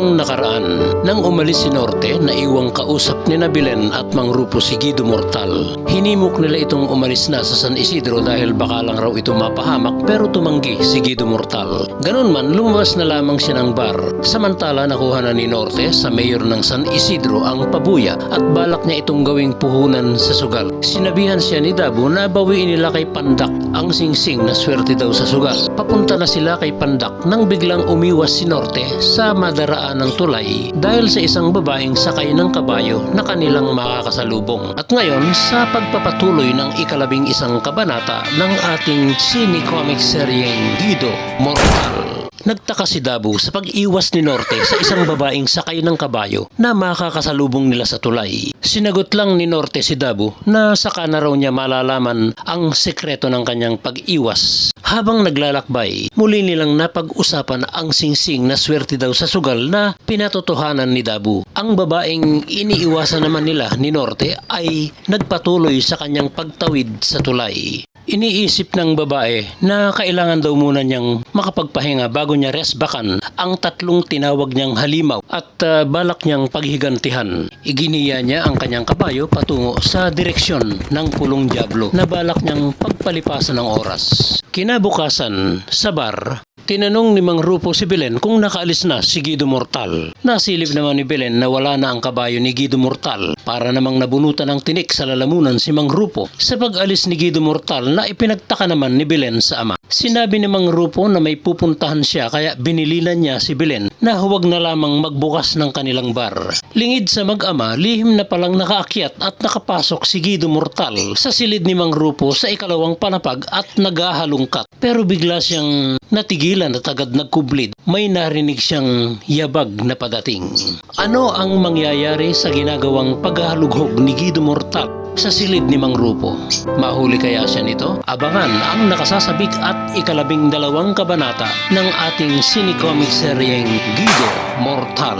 ang nakaraan. Nang umalis si Norte, naiwang kausap ni Nabilen at Mang Rupo si Guido Mortal. Hinimok nila itong umalis na sa San Isidro dahil baka lang raw ito mapahamak pero tumanggi si Guido Mortal. Ganun man, lumabas na lamang siya ng bar. Samantala nakuha na ni Norte sa mayor ng San Isidro ang pabuya at balak niya itong gawing puhunan sa sugal. Sinabihan siya ni Dabo na bawiin nila kay Pandak ang singsing na swerte daw sa sugal. Papunta na sila kay Pandak nang biglang umiwas si Norte sa madaraan ng tulay dahil sa isang babaeng sakay ng kabayo na kanilang makakasalubong. At ngayon sa pagpapatuloy ng ikalabing isang kabanata ng ating sine-comic seryeng Guido Mortal. Nagtaka si Dabu sa pag-iwas ni Norte sa isang babaeng sakay ng kabayo na makakasalubong nila sa tulay. Sinagot lang ni Norte si Dabu na saka na raw niya malalaman ang sekreto ng kanyang pag-iwas. Habang naglalakbay, muli nilang napag-usapan ang singsing na swerte daw sa sugal na pinatotohanan ni Dabu. Ang babaeng iniiwasan naman nila ni Norte ay nagpatuloy sa kanyang pagtawid sa tulay. Iniisip ng babae na kailangan daw muna niyang makapagpahinga bago niya resbakan ang tatlong tinawag niyang halimaw at ah, balak niyang paghigantihan. Iginiya niya ang kanyang kabayo patungo sa direksyon ng kulong Diablo na balak niyang pagpalipasan ng oras. Kinabukasan, sa bar, Tinanong ni Mang Rupo si Belen kung nakaalis na si Guido Mortal. Nasilip naman ni Belen na wala na ang kabayo ni Guido Mortal para namang nabunutan ng tinik sa lalamunan si Mang Rupo. Sa pag-alis ni Guido Mortal na ipinagtaka naman ni Belen sa ama. Sinabi ni Mang Rupo na may pupuntahan siya kaya binililan niya si Belen na huwag na lamang magbukas ng kanilang bar. Lingid sa mag-ama, lihim na palang nakaakyat at nakapasok si Guido Mortal sa silid ni Mang Rupo sa ikalawang panapag at nagahalungkat. Pero bigla siyang natigilan at agad nagkublid. May narinig siyang yabag na padating. Ano ang mangyayari sa ginagawang paghahalughog ni Guido Mortal sa silid ni Mang Rupo? Mahuli kaya siya nito? Abangan ang nakasasabik at ikalabing dalawang kabanata ng ating sine-comic seryeng Guido Mortal.